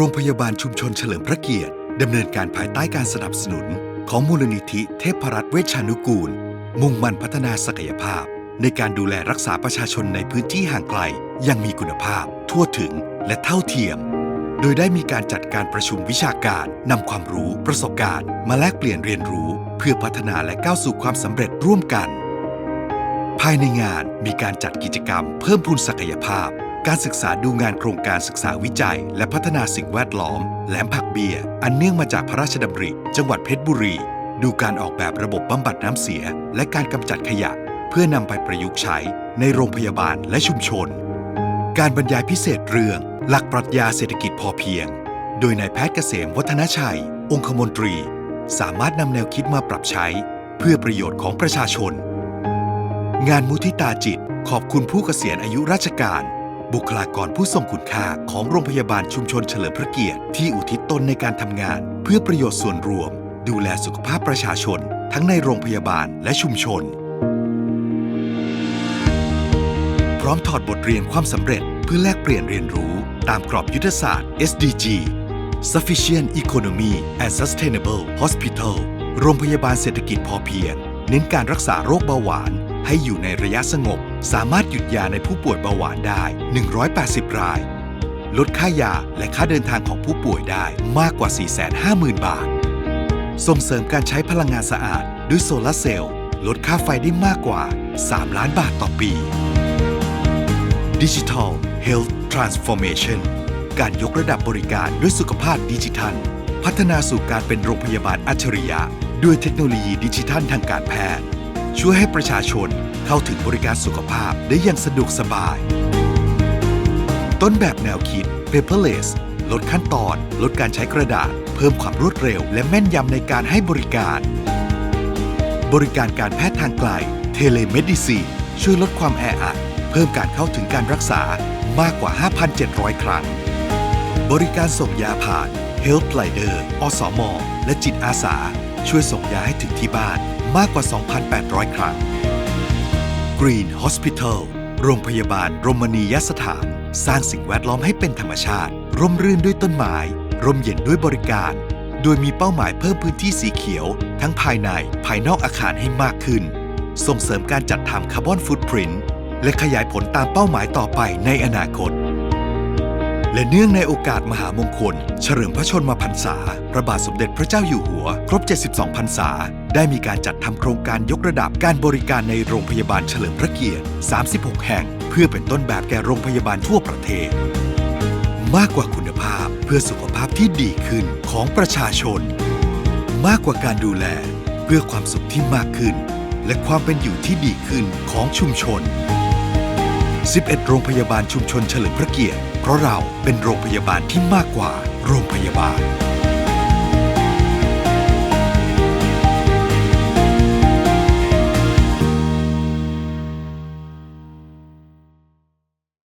โรงพยาบาลชุมชนเฉลิมพระเกียรติดำเนินการภายใต้การสนับสนุน ของมูลนิธิเทพรัตน์เวชานุกูล มุ่งมั่นพัฒนาศักยภาพ ในการดูแลรักษาประชาชนในพื้นที่ห่างไกลยังมีคุณภาพ ทั่วถึงและเท่าเทียม โดยได้มีการจัดการประชุมวิชาการนำความรู้ประสบการณ์ มาแลกเปลี่ยนเรียนรู้ เพื่อพัฒนาและก้าวสู่ความสำเร็จร่วมกัน ภายในงานมีการจัดกิจกรรมเพิ่มพูนศักยภาพ การศึกษาดูงานโครงการศึกษาวิจัย และพัฒนาสิ่งแวดล้อม แหลมผักเบียร์อันเนื่องมาจากพระราชดำริ จังหวัดเพชรบุรี ดูการออกแบบระบบบำบัดน้ำเสีย และการกำจัดขยะ เพื่อนำไปประยุกต์ใช้ในโรงพยาบาลและชุมชน การบรรยายพิเศษเรื่อง หลักปรัชญาเศรษฐกิจพอเพียง โดยนายแพทย์เกษมวัฒนชัย องคมนตรี สามารถนำแนวคิดมาปรับใช้ เพื่อประโยชน์ของประชาชน งานมุทิตาจิต ขอบคุณผู้เกษียณอายุราชการ บุคลากรผู้ทรงคุณค่าของโรงพยาบาลชุมชนเฉลิมพระเกียรติที่อุทิศตนในการทำงาน เพื่อประโยชน์ส่วนรวม ดูแลสุขภาพประชาชน ทั้งในโรงพยาบาลและชุมชน พร้อมถอดบทเรียนความสำเร็จ เพื่อแลกเปลี่ยนเรียนรู้ ตามกรอบยุทธศาสตร์ SDG Sufficient Economy and Sustainable Hospital โรงพยาบาลเศรษฐกิจพอเพียง เน้นการรักษาโรคเบาหวาน ให้อยู่ในระยะสงบ สามารถหยุดยาในผู้ป่วยเบาหวานได้ 180 ราย ลดค่ายาและค่าเดินทางของผู้ป่วยได้มากกว่า 450,000 บาท ส่งเสริมการใช้พลังงานสะอาดด้วยโซลาร์เซลล์ลดค่าไฟได้มากกว่า 3 ล้านบาทต่อปี Digital Health Transformation การยกระดับบริการด้วยสุขภาพดิจิทัล พัฒนาสู่การเป็นโรงพยาบาลอัจฉริยะ ด้วยเทคโนโลยีดิจิทัลทางการแพทย์ ช่วยให้ประชาชนเข้าถึงบริการสุขภาพได้อย่างสะดวกสบาย ต้นแบบแนวคิด paperless ลดขั้นตอน ลดการใช้กระดาษ เพิ่มความรวดเร็ว และแม่นยำในการให้บริการ บริการการแพทย์ทางไกล telemedicine ช่วยลดความแออัด เพิ่มการเข้าถึงการรักษามากกว่า 5,700 ครั้ง บริการส่งยาผ่าน Health Rider อสมและจิตอาสา ช่วยส่งยาให้ถึงที่บ้าน มากกว่า 2,800 ครั้ง Green Hospital โรงพยาบาลรมณียสถาน สร้างสิ่งแวดล้อมให้เป็นธรรมชาติ ร่มรื่นด้วยต้นไม้ ร่มเย็นด้วยบริการ โดยมีเป้าหมายเพิ่มพื้นที่สีเขียว ทั้งภายในภายนอกอาคารให้มากขึ้น ส่งเสริมการจัดทำคาร์บอนฟุตพริ้นและขยายผลตามเป้าหมายต่อไปในอนาคต และเนื่องในโอกาสมหามงคล เฉลิมพระชนมพรรษา พระบาทสมเด็จพระเจ้าอยู่หัว ครบ 72 พรรษา ได้มีการจัดทำโครงการยกระดับการบริการในโรงพยาบาลเฉลิมพระเกียรติ 36 แห่ง เพื่อเป็นต้นแบบแก่โรงพยาบาลทั่วประเทศ มากกว่าคุณภาพเพื่อสุขภาพที่ดีขึ้นของประชาชน มากกว่าการดูแล เพื่อความสุขที่มากขึ้น และความเป็นอยู่ที่ดีขึ้นของชุมชน 11 โรงพยาบาลชุมชนเฉลิมพระเกียรติ เพราะเราเป็นโรงพยาบาลที่มากกว่าโรงพยาบาล